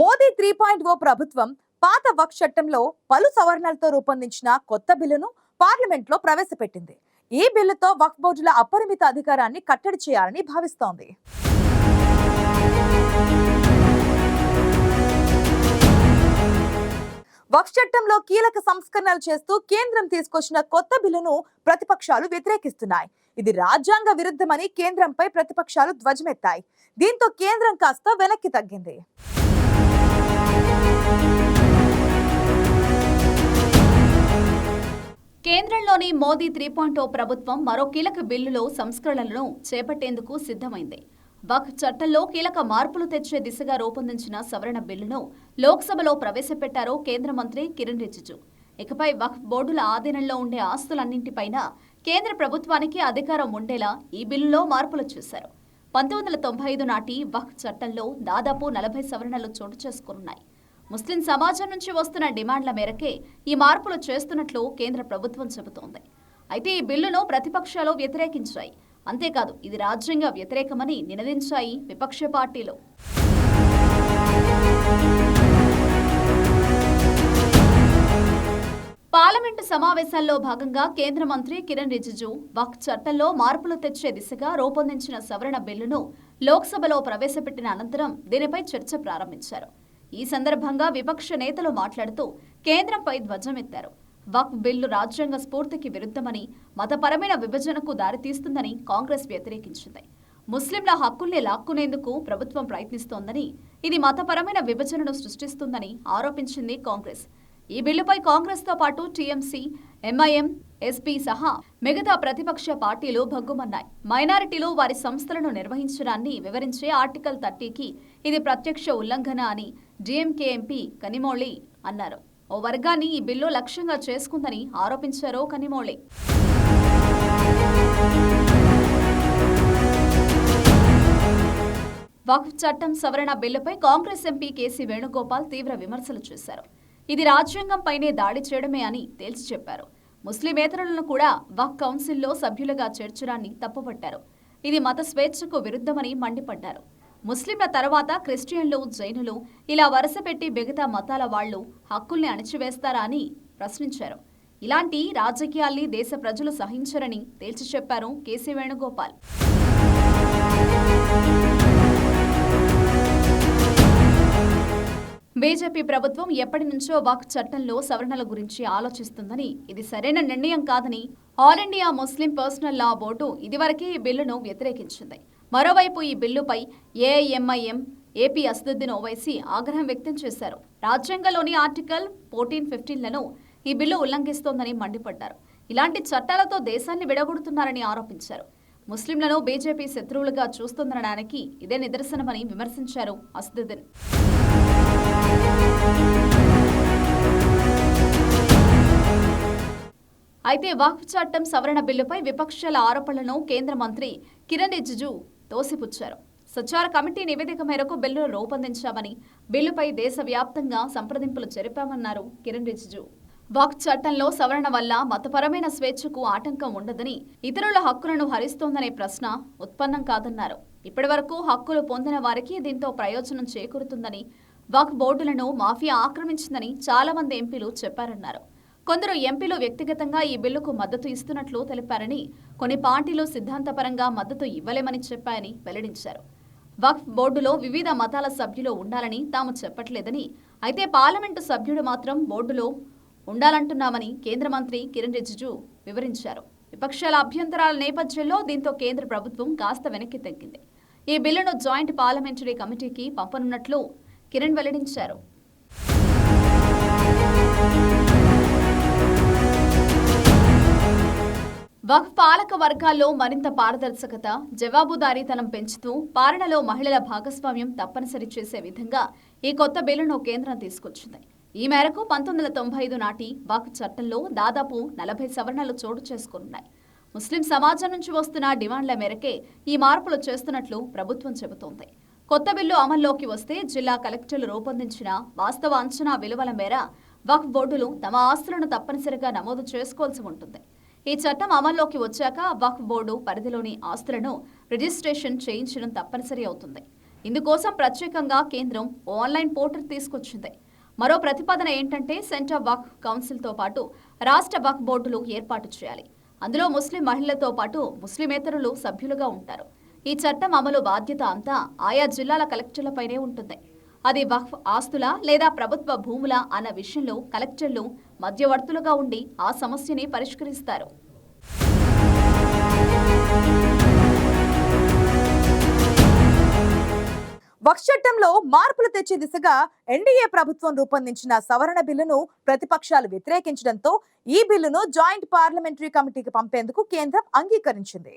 Modi three point ఓ ప్రభుత్వం పాత వక్ చట్టంలో పలు సవరణలతో రూపొందించిన కొత్త బిల్లును పార్లమెంట్లో ప్రవేశపెట్టింది. ఈ బిల్లుతో వక్ బోర్డుల అపరిమిత అధికారాన్ని కట్టడి చేయాలని భావిస్తోంది. వక్ చట్టంలో కీలక సంస్కరణలు చేస్తూ కేంద్రం తీసుకొచ్చిన కొత్త బిల్లును ప్రతిపక్షాలు వ్యతిరేకిస్తున్నాయి. ఇది రాజ్యాంగ విరుద్ధమని కేంద్రంపై ప్రతిపక్షాలు ధ్వజమెత్తాయి. దీంతో కేంద్రం కాస్త వెనక్కి తగ్గింది. కేంద్రంలోని మోదీ త్రీ పాయింట్ ఓ ప్రభుత్వం మరో కీలక బిల్లులో సంస్కరణలను చేపట్టేందుకు సిద్ధమైంది. వక్ చట్టంలో కీలక మార్పులు తెచ్చే దిశగా రూపొందించిన సవరణ బిల్లును లోక్సభలో ప్రవేశపెట్టారు కేంద్ర మంత్రి కిరణ్ రిజిజు. ఇకపై వక్ఫ్ బోర్డుల ఆధీనంలో ఉండే ఆస్తులన్నింటిపైన కేంద్ర ప్రభుత్వానికి అధికారం ఉండేలా ఈ బిల్లులో మార్పులు చేశారు. పంతొమ్మిది వందల తొంభై ఐదు నాటి వక్ఫ్ చట్టంలో దాదాపు నలభై సవరణలు చోటు చేసుకున్నాయి. ముస్లిం సమాజం నుంచి వస్తున్న డిమాండ్ల మేరకే ఈ మార్పులు చేస్తున్నట్లు కేంద్ర ప్రభుత్వం చెబుతోంది. అయితే ఈ బిల్లును ప్రతిపక్షాలు వ్యతిరేకించాయి. అంతేకాదు ఇది రాజ్యాంగ వ్యతిరేకమని నినదించాయి విపక్ష పార్టీలు. పార్లమెంటు సమావేశాల్లో భాగంగా కేంద్ర మంత్రి కిరణ్ రిజిజు వక్ చట్టంలో మార్పులు తెచ్చే దిశగా రూపొందించిన సవరణ బిల్లును లోక్సభలో ప్రవేశపెట్టిన అనంతరం దీనిపై చర్చ ప్రారంభించారు. ఈ సందర్భంగా విపక్ష నేతలు మాట్లాడుతూ కేంద్రంపై ధ్వజమెత్తారు. వక్ఫ్ బిల్లు రాజ్యాంగ స్ఫూర్తికి విరుద్ధమని మతపరమైన విభజనకు దారితీస్తుందని కాంగ్రెస్ వ్యతిరేకించింది. ముస్లింల హక్కుల్ని లాక్కునేందుకు ప్రభుత్వం ప్రయత్నిస్తోందని ఇది మతపరమైన విభజనను సృష్టిస్తుందని ఆరోపించింది కాంగ్రెస్. ఈ బిల్లుపై కాంగ్రెస్తో పాటు టీఎంసీ ఎంఐఎం ఎస్పీ సహా మిగతా ప్రతిపక్ష పార్టీలు భగ్గుమన్నాయి. మైనారిటీలు వారి సంస్థలను నిర్వహించడాన్ని వివరించే ఆర్టికల్ థర్టీకి ఇది ప్రత్యక్ష ఉల్లంఘన అని డిఎంకే ఎంపీ కనిమోళి అన్నారు. ఓ వర్గాన్ని ఈ బిల్లు లక్ష్యంగా చేసుకుందని ఆరోపించారు కనిమోళి. వక్ఫ్ చట్టం సవరణ బిల్లుపై కాంగ్రెస్ ఎంపీ కేసీ వేణుగోపాల్ తీవ్ర విమర్శలు చేశారు. ఇది రాజ్యాంగంపైనే దాడి చేయడమే అని తేల్చి చెప్పారు. ముస్లిమేతరులను కూడా వక్ కౌన్సిల్లో సభ్యులుగా చేర్చడాన్ని తప్పుపట్టారు. ఇది మత స్వేచ్ఛకు విరుద్ధమని మండిపడ్డారు. ముస్లింల తర్వాత క్రిస్టియన్లు జైనులు ఇలా వరుసపెట్టి మిగతా మతాల వాళ్ళు హక్కుల్ని అణిచివేస్తారా అని ప్రశ్నించారు. ఇలాంటి రాజకీయాల్ని దేశ ప్రజలు సహించరని తేల్చి చెప్పారు కేసీ వేణుగోపాల్. బీజేపీ ప్రభుత్వం ఎప్పటి నుంచో వక్ చట్టంలో సవరణల గురించి ఆలోచిస్తుందని ఇది సరైన నిర్ణయం కాదని all India Muslim personal law board ఇదివరకే ఈ బిల్లును వ్యతిరేకించింది. మరోవైపు ఈ బిల్లుపై ఏఐఎంఐఎం ఏపీ అసదుద్దీన్ ఓవైసీ ఆగ్రహం వ్యక్తం చేశారు. రాజ్యాంగంలోని ఆర్టికల్ ఫోర్టీన్ ఫిఫ్టీన్లను ఈ బిల్లు ఉల్లంఘిస్తోందని మండిపడ్డారు. ఇలాంటి చట్టాలతో దేశాన్ని విడగొడుతున్నారని ఆరోపించారు. ముస్లింలను బీజేపీ శత్రువులుగా చూస్తుందనడానికి ఇదే నిదర్శనమని విమర్శించారు అసదుద్దీన్. అయితే వక్ఫ్ చట్టం సవరణ బిల్లుపై విపక్షాల ఆరోపణలను కేంద్ర మంత్రి కిరణ్ రిజిజు తోసిపుచ్చారు. సచార కమిటీ నివేదిక మేరకు బిల్లును రూపొందించామని బిల్లుపై దేశవ్యాప్తంగా సంప్రదింపులు జరిపామన్నారు కిరణ్ రిజిజు. వక్ఫ్ చట్టంలో సవరణ వల్ల మతపరమైన స్వేచ్ఛకు ఆటంకం ఉండదని ఇతరుల హక్కులను హరిస్తోందనే ప్రశ్న ఉత్పన్నం కాదన్నారు. ఇప్పటివరకు హక్కులు పొందిన వారికి దీంతో ప్రయోజనం చేకూరుతుందని వక్ బోర్డులను మాఫియా ఆక్రమించిందని చాలా మంది ఎంపీలు చెప్పారన్నారు. కొందరు ఎంపీలు వ్యక్తిగతంగా ఈ బిల్లుకు మద్దతు ఇస్తున్నట్లు తెలిపారని కొన్ని పార్టీలు సిద్ధాంతపరంగా మద్దతు ఇవ్వలేమని చెప్పాయని వెల్లడించారు. వక్ఫ్ బోర్డులో వివిధ మతాల సభ్యులు ఉండాలని తాము చెప్పట్లేదని అయితే పార్లమెంటు సభ్యుడు మాత్రం బోర్డులో ఉండాలంటున్నామని కేంద్ర మంత్రి కిరణ్ రిజిజు వివరించారు. విపక్షాల అభ్యంతరాల నేపథ్యంలో దీంతో కేంద్ర ప్రభుత్వం కాస్త వెనక్కి తగ్గింది. ఈ బిల్లును జాయింట్ పార్లమెంటరీ కమిటీకి పంపనున్నట్లు కిరణ్ వెల్లడించారు. వక్ఫ్ పాలక వర్గాల్లో మరింత పారదర్శకత జవాబుదారీతనం పెంచుతూ పాలనలో మహిళల భాగస్వామ్యం తప్పనిసరి చేసే విధంగా ఈ కొత్త బిల్లును కేంద్రం తీసుకొచ్చింది. ఈ మేరకు పంతొమ్మిది వందల తొంభై ఐదు నాటి వక్ఫ్ చట్టంలో దాదాపు నలభై సవరణలు చోటు చేసుకున్నాయి ముస్లిం సమాజం నుంచి వస్తున్న డిమాండ్ల మేరకే ఈ మార్పులు చేస్తున్నట్లు ప్రభుత్వం చెబుతోంది. కొత్త బిల్లు అమల్లోకి వస్తే జిల్లా కలెక్టర్లు రూపొందించిన వాస్తవ అంచనా విలువల మేర వక్ఫ్ బోర్డులు తమ ఆస్తులను తప్పనిసరిగా నమోదు చేసుకోవాల్సి ఉంటుంది. ఈ చట్టం అమల్లోకి వచ్చాక వక్ఫ్ బోర్డు పరిధిలోని ఆస్తులను రిజిస్ట్రేషన్ చేయించడం తప్పనిసరి అవుతుంది. ఇందుకోసం ప్రత్యేకంగా కేంద్రం ఆన్లైన్ పోర్టల్ తీసుకొచ్చింది. మరో ప్రతిపాదన ఏంటంటే సెంటర్ వక్ కౌన్సిల్తో పాటు రాష్ట్ర వక్ బోర్డులు ఏర్పాటు చేయాలి. అందులో ముస్లిం మహిళలతో పాటు ముస్లిమేతరులు సభ్యులుగా ఉంటారు. ఈ చట్టం అమలు బాధ్యత అంతా ఆయా జిల్లాల కలెక్టర్లపైనే ఉంటుంది. అది వక్ఫ్ ఆస్తుల లేదా ప్రభుత్వ భూముల అన్న విషయంలో కలెక్టర్లు మధ్యవర్తులుగా ఉండి ఆ సమస్యని పరిష్కరిస్తారు. వక్ఫ్ చట్టంలో మార్పులు తెచ్చే దిశగా ఎన్డీఏ ప్రభుత్వం రూపొందించిన సవరణ బిల్లును ప్రతిపక్షాలు వ్యతిరేకించడంతో ఈ బిల్లును జాయింట్ పార్లమెంటరీ కమిటీకి పంపేందుకు కేంద్రం అంగీకరించింది.